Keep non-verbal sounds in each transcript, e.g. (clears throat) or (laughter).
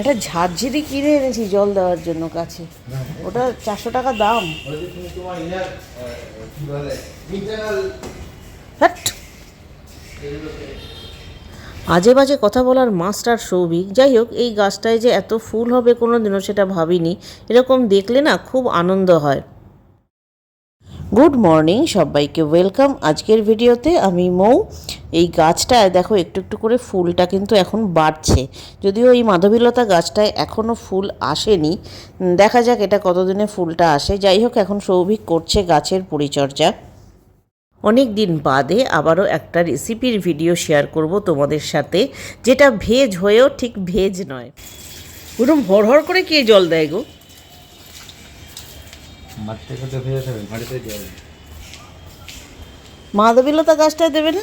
একটা ঝাঁঝিরি কিনে এনেছি জল দেওয়ার জন্য কাছে। ওটা চারশো টাকা দাম। আজে বাজে কথা বলার মাস্টার সৌভিক, যাই হোক, এই গাছটায় যে এত ফুল হবে কোনো দিনও সেটা ভাবিনি। এরকম দেখলে না খুব আনন্দ হয়। গুড মর্নিং সবাইকে, ওয়েলকাম। আজকের ভিডিওতে আমি মৌ, এই গাছটায় দেখো একটু একটু করে ফুলটা কিন্তু এখন বাড়ছে। যদিও এই মাধবীলতা গাছটায় এখনও ফুল আসেনি। দেখা যাক এটা কতদিনে ফুলটা আসে। যাই হোক, এখন সৌভিক করছে গাছের পরিচর্যা। অনেক দিন বাদে আবারও একটা রেসিপির ভিডিও শেয়ার করব তোমাদের সাথে, যেটা ভেজ হয়েও ঠিক ভেজ নয়। ওরকম হড়হড় করে কে জল দেয় গো? মাধবীলতা গাছটায় দেবে না?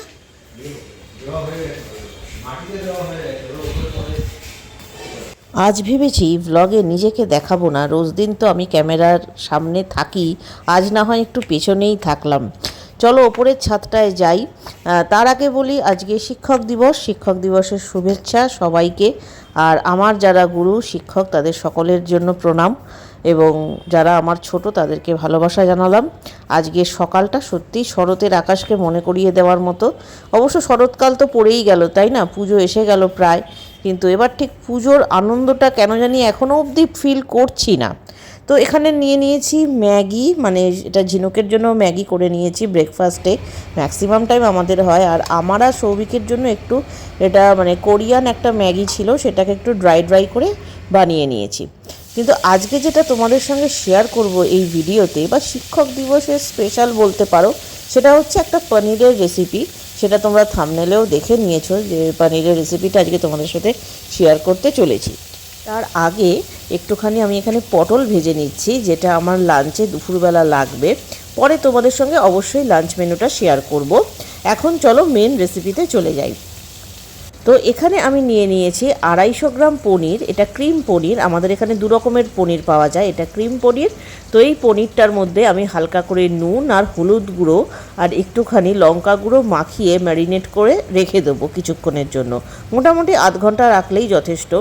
আজ ভেবেছি ভ্লগে নিজেকে দেখাবো না, রোজ দিন তো আমি ক্যামেরার সামনে থাকি, আজ না হয় একটু পেছনেই থাকলাম। চলো ওপরের ছাদটায় যাই। তার আগে বলি, আজকে শিক্ষক দিবস, শিক্ষক দিবসের শুভেচ্ছা সবাইকে। আর আমার যারা গুরু, শিক্ষক, তাদের সকলের জন্য প্রণাম। এবং যারা আমার ছোট তাদেরকে ভালোবাসা জানালাম। আজকে সকালটা সত্যি শরতের আকাশকে মনে করিয়ে দেওয়ার মতো। অবশ্য শরৎকাল তো পড়েই গেল, তাই না? পুজো এসে গেল প্রায়। কিন্তু এবার ঠিক পুজোর আনন্দটা কেন জানি এখনও অবধি ফিল করছি না। তো এখানে নিয়ে নিয়েছি ম্যাগি মানে এটা ঝিনুকের জন্য ম্যাগি করে নিয়েছি ব্রেকফাস্টে ম্যাক্সিমাম টাইম আমাদের হয়। আর আমার সৌভিকের জন্য একটু এটা মানে কোরিয়ান একটা ম্যাগি ছিল, সেটাকে একটু ড্রাই ড্রাই করে বানিয়ে নিয়েছি। কিন্তু আজকে যেটা তোমাদের সঙ্গে শেয়ার করব এই ভিডিওতে, বা শিক্ষক দিবসের স্পেশাল বলতে পারো, সেটা হচ্ছে একটা পনিরের রেসিপি সেটা তোমরা থামনেলেও দেখে নিয়েছো যে পনিরের রেসিপিটা আজকে তোমাদের সাথে শেয়ার করতে চলেছি। তার আগে একটুখানি আমি এখানে পটল ভেজে নিচ্ছি, যেটা আমার লাঞ্চে দুপুরবেলা লাগবে। পরে তোমাদের সঙ্গে অবশ্যই লাঞ্চ মেনুটা শেয়ার করব। এখন চলো মেন রেসিপিতে চলে যাই। তো এখানে আমি নিয়ে নিয়েছি আড়াইশো গ্রাম পনির, এটা ক্রিম পনির, আমাদের এখানে দু রকমের পনির পাওয়া যায়, এটা ক্রিম পনির। তো এই পনিরটার মধ্যে আমি হালকা করে নুন আর হলুদ গুঁড়ো আর একটুখানি লঙ্কা গুঁড়ো মাখিয়ে ম্যারিনেট করে রেখে দেবো কিছুক্ষণের জন্য। মোটামুটি আধ ঘণ্টা রাখলেই যথেষ্ট।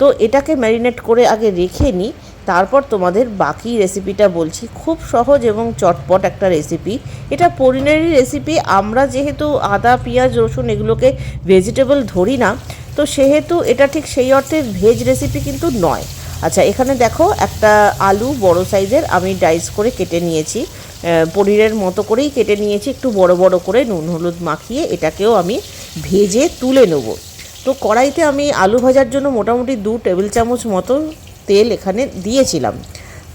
তো এটাকে ম্যারিনেট করে আগে রেখে নিই। তারপর তোমাদের বাকি রেসিপিটা বলছি। খুব সহজ এবং চটপট একটা রেসিপি এটা পনিরেরই রেসিপি আমরা যেহেতু আদা, পেঁয়াজ, রসুন এগুলোকে ভেজিটেবল ধরি না, তো সেহেতু এটা ঠিক সেই অর্থে ভেজ রেসিপি কিন্তু নয়। আচ্ছা এখানে দেখো একটা আলু বড় সাইজের আমি ডাইস করে কেটে নিয়েছি। পনিরের মতো করেই কেটে নিয়েছি, একটু বড় বড় করে নুন, হলুদ মাখিয়ে এটাকেও আমি ভেজে তুলে নেব। তো কড়াইতে আমি আলু ভাজার জন্য মোটামুটি দু টেবিল চামচ মতো তেল এখানে দিয়েছিলাম।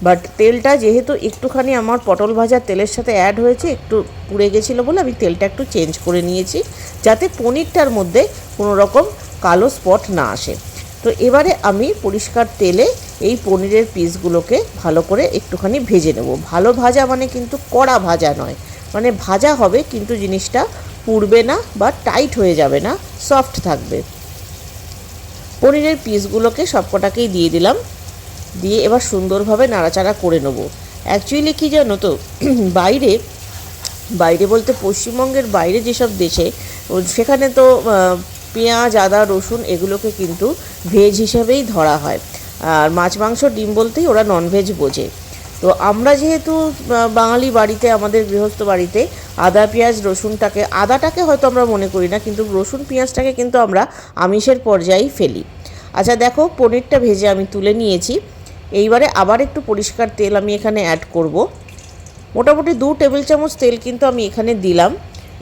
বাট তেলটা যেহেতু একটুখানি আমার পটল ভাজার তেলের সাথে অ্যাড হয়েছে, একটু পুড়ে গেছিল বলে আমি তেলটা একটু চেঞ্জ করে নিয়েছি, যাতে পনিরটার মধ্যে কোনো রকম কালো স্পট না আসে। তো এবারে আমি পরিষ্কার তেলে এই পনিরের পিসগুলোকে ভালো করে একটুখানি ভেজে নেব। ভালো ভাজা মানে কিন্তু কড়া ভাজা নয় মানে ভাজা হবে কিন্তু জিনিসটা পুড়বে না বা টাইট হয়ে যাবে না সফট থাকবে। পনিরের পিসগুলোকে সবকটাকেই দিয়ে দিলাম। দিয়ে এবার সুন্দরভাবে নাড়াচাড়া করে নেব। অ্যাকচুয়ালি কী জানো তো, (clears throat) বাইরে বাইরে বলতে পশ্চিমবঙ্গের বাইরে যেসব দেশে সেখানে তো পেঁয়াজ, আদা, রসুন এগুলোকে কিন্তু ভেজ হিসাবেই ধরা হয়। আর মাছ, মাংস, ডিম বলতেই ওরা ননভেজ বোঝে। তো আমরা যেহেতু বাঙালি বাড়িতে, আমাদের গৃহস্থ বাড়িতে আদা, পেঁয়াজ, রসুনটাকে, আদাটাকে হয়তো আমরা মনে করি না, কিন্তু রসুন, পেঁয়াজটাকে কিন্তু আমরা আমিষের পর্যায়েই ফেলি। আচ্ছা দেখো, পনিরটা ভেজে আমি তুলে নিয়েছি। এইবারে আবার একটু পরিষ্কার তেল আমি এখানে অ্যাড করব। মোটামুটি দু টেবিল চামচ তেল কিন্তু আমি এখানে দিলাম।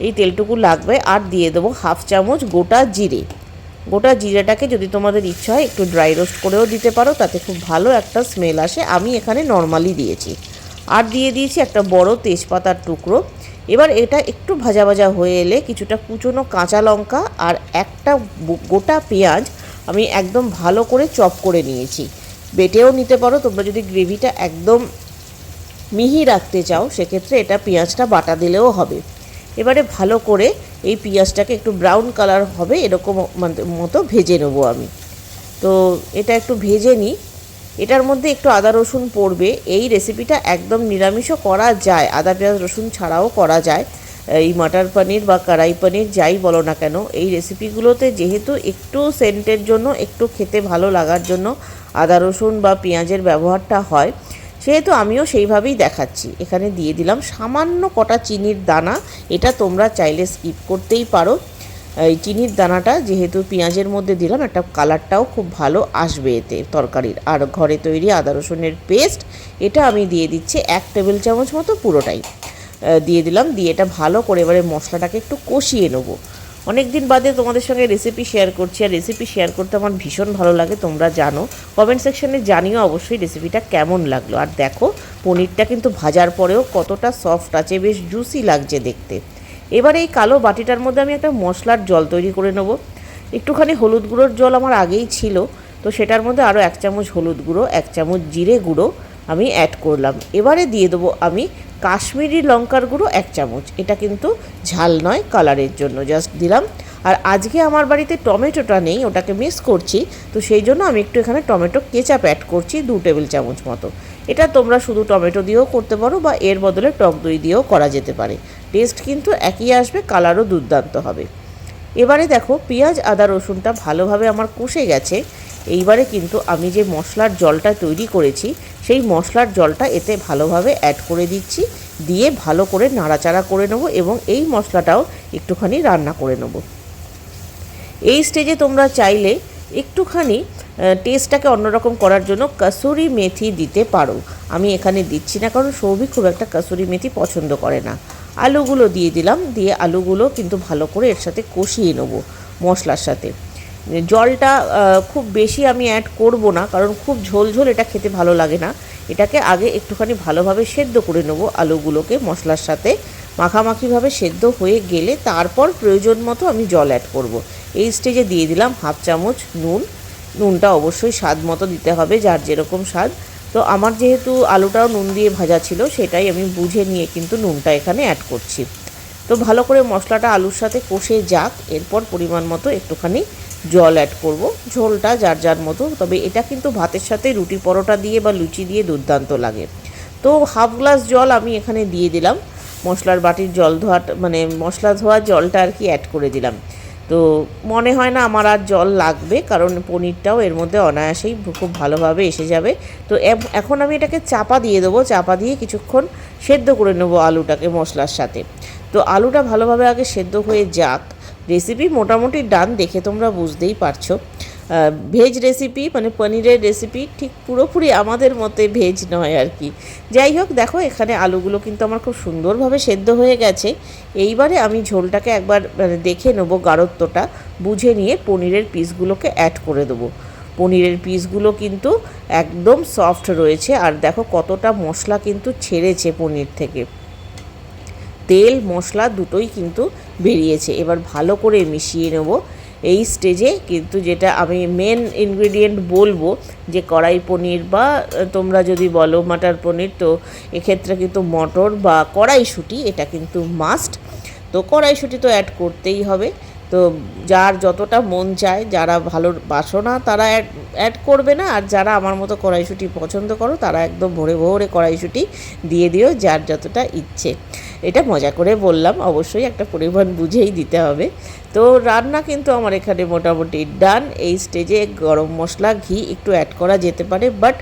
এই তেলটুকু লাগবে আর দিয়ে দেবো হাফ চামচ গোটা জিরে। গোটা জিরেটাকে যদি তোমাদের ইচ্ছা হয় একটু ড্রাই রোস্ট করেও দিতে পারো, তাতে খুব ভালো একটা স্মেল আসে। আমি এখানে নর্মালি দিয়েছি। আর দিয়ে দিয়েছি একটা বড় তেজপাতার টুকরো। এবার এটা একটু ভাজা ভাজা হয়ে এলে কিছুটা কুচনো কাঁচা লঙ্কা আর একটা গোটা পেঁয়াজ আমি একদম ভালো করে চপ করে নিয়েছি। বেটেও নিতে পারো। তোমরা যদি গ্রেভিটা একদম মিহি রাখতে চাও, সেক্ষেত্রে এটা পেঁয়াজটা বাটা দিলেও হবে। এবারে ভালো করে এই পেঁয়াজটাকে একটু ব্রাউন কালার হবে, এরকম মানে- মতো ভেজে নেব আমি। তো এটা একটু ভেজে নিই এটার মধ্যে একটু আদা রসুন পড়বে। এই রেসিপিটা একদম নিরামিষও করা যায়, আদা, পেঁয়াজ, রসুন ছাড়াও করা যায়। এই মাটার পনির বা কড়াই পনির, যাই বলো না কেন, এই রেসিপিগুলোতে যেহেতু একটু সেন্টের জন্য, একটু খেতে ভালো লাগার জন্য আদা, রসুন বা পেঁয়াজের ব্যবহারটা হয়, সেহেতু আমিও সেইভাবেই দেখাচ্ছি। এখানে দিয়ে দিলাম সামান্য কটা চিনির দানা, এটা তোমরা চাইলে স্কিপ করতেই পারো। এই চিনির দানাটা যেহেতু পেঁয়াজের মধ্যে দিলাম, একটা কালারটাও খুব ভালো আসবে এতে তরকারির। আর ঘরে তৈরি আদা, রসুনের পেস্ট, এটা আমি দিয়ে দিচ্ছি এক টেবিল চামচ মতো পুরোটাই। দিয়ে দিলাম। দিয়ে এটা ভালো করে এবারে মশলাটাকে একটু কষিয়ে নেব। অনেক দিন বাদে তোমাদের সঙ্গে রেসিপি শেয়ার করছি। আর রেসিপি শেয়ার করতে আমার ভীষণ ভালো লাগে, তোমরা জানো। কমেন্ট সেকশনে জানিও অবশ্যই রেসিপিটা কেমন লাগল। আর দেখো, পনিরটা কিন্তু ভাজার পরেও কতটা সফট আছে, বেশ জুসি লাগছে দেখতে। এবার এই কালো বাটিটার মধ্যে আমি একটা মশলার জল তৈরি করে নেব। একটুখানি হলুদ গুঁড়োর জল আমার আগেই ছিল, তো সেটার মধ্যে আরও এক চামচ হলুদ গুঁড়ো, এক চামচ জিরে গুঁড়ো আমি অ্যাড করলাম। এবারে দিয়ে দেবো আমি কাশ্মীরি লঙ্কার গুঁড়ো এক চামচ। এটা কিন্তু ঝাল নয় কালারের জন্য। জাস্ট দিলাম। আর আজকে আমার বাড়িতে টমেটোটা নেই, ওটাকে মিস করছি। তো সেই জন্য আমি একটু এখানে টমেটো কেচাপ অ্যাড করছি দু টেবিল চামচ মতো। এটা তোমরা শুধু টমেটো দিয়েও করতে পারো বা এর বদলে টক দই দিয়েও করা যেতে পারে। টেস্ট কিন্তু একই আসবে কালারও দুর্দান্ত হবে। এবারে দেখো, পেঁয়াজ, আদা, রসুনটা ভালোভাবে আমার কষে গেছে। এইবারে কিন্তু আমি যে মশলার জলটা তৈরি করেছি, সেই মশলার জলটা এতে ভালোভাবে অ্যাড করে দিচ্ছি, দিয়ে ভালো করে নাড়াচাড়া করে নেব এবং এই মশলাটাও একটুখানি রান্না করে নেব। এই স্টেজে তোমরা চাইলে একটুখানি টেস্টটাকে অন্যরকম করার জন্য কাসুরি মেথি দিতে পারো। আমি এখানে দিচ্ছি না, কারণ সৌভিক খুব একটা কাসুরি মেথি পছন্দ করে না। আলুগুলো দিয়ে দিলাম, দিয়ে আলুগুলো কিন্তু ভালো করে এর সাথে কষিয়ে নেব মশলার সাথে। জলটা খুব বেশি আমি অ্যাড করব না, কারণ খুব ঝোল ঝোল এটা খেতে ভালো লাগে না। এটাকে আগে একটুখানি ভালোভাবে সেদ্ধ করে নেব আলুগুলোকে মশলার সাথে। মাখামাখিভাবে সেদ্ধ হয়ে গেলে তারপর প্রয়োজন মতো আমি জল অ্যাড করব। এই স্টেজে দিয়ে দিলাম হাফ চামচ নুন। নুনটা অবশ্যই স্বাদ মতো দিতে হবে, যার যেরকম স্বাদ। তো আমার যেহেতু আলুটাও নুন দিয়ে ভাজা ছিল, সেটাই আমি বুঝে নিয়ে কিন্তু নুনটা এখানে অ্যাড করছি। তো ভালো করে মশলাটা আলুর সাথে কষে যাক, এরপর পরিমাণ মতো একটুখানি জল অ্যাড করব। ঝোলটা যার যার মতো, তবে এটা কিন্তু ভাতের সাথে রুটি পরোটা দিয়ে বা লুচি দিয়ে দুর্দান্ত লাগে। তো হাফ গ্লাস জল আমি এখানে দিয়ে দিলাম। মশলার বাটির জল ধোয়াটা মানে মশলা ধোয়া জলটা আর কি অ্যাড করে দিলাম। তো মনে হয় না আমার আর জল লাগবে, কারণ পনিরটাও এর মধ্যে অনায়াসেই খুব ভালোভাবে এসে যাবে। তো এখন আমি এটাকে চাপা দিয়ে দেবো, চাপা দিয়ে কিছুক্ষণ সেদ্ধ করে নেব আলুটাকে মশলার সাথে। তো আলুটা ভালোভাবে আগে সেদ্ধ হয়ে যাক। রেসিপি মোটামুটি ডান দেখে তোমরা বুঝতেই পারছ। ভেজ রেসিপি মানে পনিরের রেসিপি ঠিক পুরোপুরি আমাদের মতে ভেজ নয় আর কি। যাই হোক, দেখো, এখানে আলুগুলো কিন্তু আমার খুব সুন্দরভাবে সেদ্ধ হয়ে গেছে। এইবারে আমি ঝোলটাকে একবার মানে দেখে নেব গাঢ়ত্বটা। বুঝে নিয়ে পনিরের পিসগুলোকে অ্যাড করে দেবো। পনিরের পিসগুলো কিন্তু একদম সফট রয়েছে। আর দেখো, কতটা মশলা কিন্তু ছেড়েছে পনির থেকে। তেল, মশলা দুটোই কিন্তু বেরিয়েছে। এবার ভালো করে মিশিয়ে নেব। এই স্টেজে কিন্তু যেটা আমি মেন ইনগ্রেডিয়েন্ট বলব, যে কড়াই পনির বা তোমরা যদি বলো মাটার পনির, তো এক্ষেত্রে কিন্তু মটর বা কড়াইশুঁটি, এটা কিন্তু মাস্ট তো কড়াইশুঁটি তো অ্যাড করতেই হবে। তো যার যতটা মন চায়, যারা ভালো বাসো না, তারা অ্যাড অ্যাড করবে না। আর যারা আমার মতো কড়াইশুঁটি পছন্দ করো, তারা একদম ভোরে ভোরে কড়াইশুঁটি দিয়ে দিও যার যতটা ইচ্ছে। এটা মজা করে বললাম, অবশ্যই একটা পরিমাণ বুঝেই দিতে হবে। তো রান্না কিন্তু আমার এখানে মোটামুটি ডান এই স্টেজে গরম মশলা, ঘি একটু অ্যাড করা যেতে পারে। বাট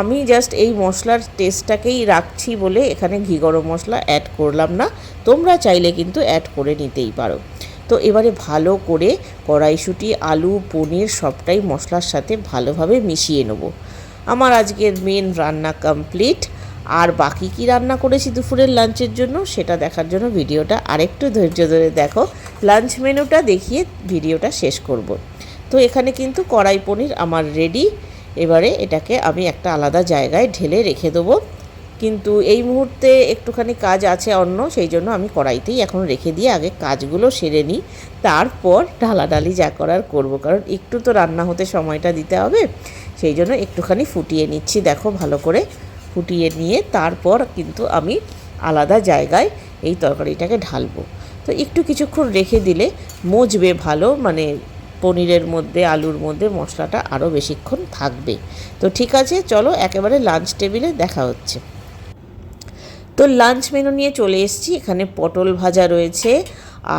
আমি জাস্ট এই মশলার টেস্টটাকেই রাখছি বলে এখানে ঘি গরম মশলা অ্যাড করলাম না। তোমরা চাইলে কিন্তু অ্যাড করে নিতেই পারো। তো এবারে ভালো করে কড়াইশুঁটি, আলু, পনির সবটাই মশলার সাথে ভালোভাবে মিশিয়ে নেব। আমার আজকের মেন রান্না কমপ্লিট আর বাকি কি রান্না করেছি দুপুরের লাঞ্চের জন্য সেটা দেখার জন্য ভিডিওটা আরেকটু ধৈর্য ধরে দেখো। লাঞ্চ মেনুটা দেখিয়ে ভিডিওটা শেষ করব। তো এখানে কিন্তু কড়াই পনির আমার রেডি এবারে এটাকে আমি একটা আলাদা জায়গায় ঢেলে রেখে দেবো। কিন্তু এই মুহূর্তে একটুখানি কাজ আছে অন্য, সেই জন্য আমি কড়াইতেই এখন রেখে দিয়ে আগে কাজগুলো সেরে নিই। তারপর ঢালাঢালি যা করার করব, কারণ একটু তো রান্না হতে সময়টা দিতে হবে, সেই জন্য একটুখানি ফুটিয়ে নিচ্ছি, দেখো ভালো করে ফুটিয়ে নিয়ে তারপর কিন্তু আমি আলাদা জায়গায় এই তরকারিটাকে ঢালবো। তো একটু কিছুক্ষণ রেখে দিলে মজবে ভালো মানে পনিরের মধ্যে, আলুর মধ্যে মশলাটা আরও বেশিক্ষণ থাকবে। তো ঠিক আছে, চলো একেবারে লাঞ্চ টেবিলে দেখা হচ্ছে। তো লাঞ্চ মেনু নিয়ে চলে এসেছি। এখানে পটল ভাজা রয়েছে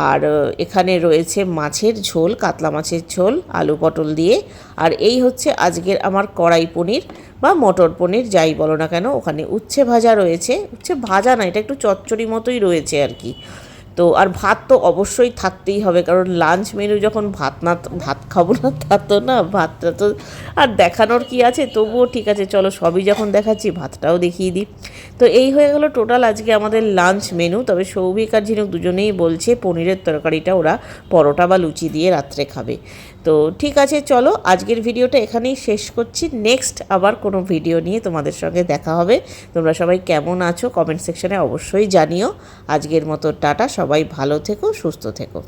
আর এখানে রয়েছে মাছের ঝোল, কাতলা মাছের ঝোল, আলু পটল দিয়ে। আর এই হচ্ছে আজকের আমার কড়াই পনির বা মটর পনির, যাই বলো না কেন। ওখানে উচ্ছে ভাজা রয়েছে। উচ্ছে ভাজা না, এটা একটু চচ্চড়ি মতোই রয়েছে আর কি। তো আর ভাত তো অবশ্যই থাকতেই হবে, কারণ লাঞ্চ মেনু যখন ভাত না, ভাত খাব না, তা তো না, ভাতটা তো আর দেখানোর কি আছে? তবুও ঠিক আছে, চলো সবই যখন দেখাচ্ছি ভাতটাও দেখিয়ে দিই। তো এই হয়ে গেলো টোটাল আজকে আমাদের লাঞ্চ মেনু তবে সৌভিক আর ঝিনুক দুজনেই বলছে পনিরের তরকারিটা ওরা পরোটা বা লুচি দিয়ে রাত্রে খাবে। তো ঠিক আছে, চলো আজকের ভিডিওটা এখানেই শেষ করছি। নেক্সট আবার কোনো ভিডিও নিয়ে তোমাদের সঙ্গে দেখা হবে। তোমরা সবাই কেমন আছো? কমেন্ট সেকশানে অবশ্যই জানিও। আজকের মতো টাটা, সবাই ভালো থেকো, সুস্থ থেকো।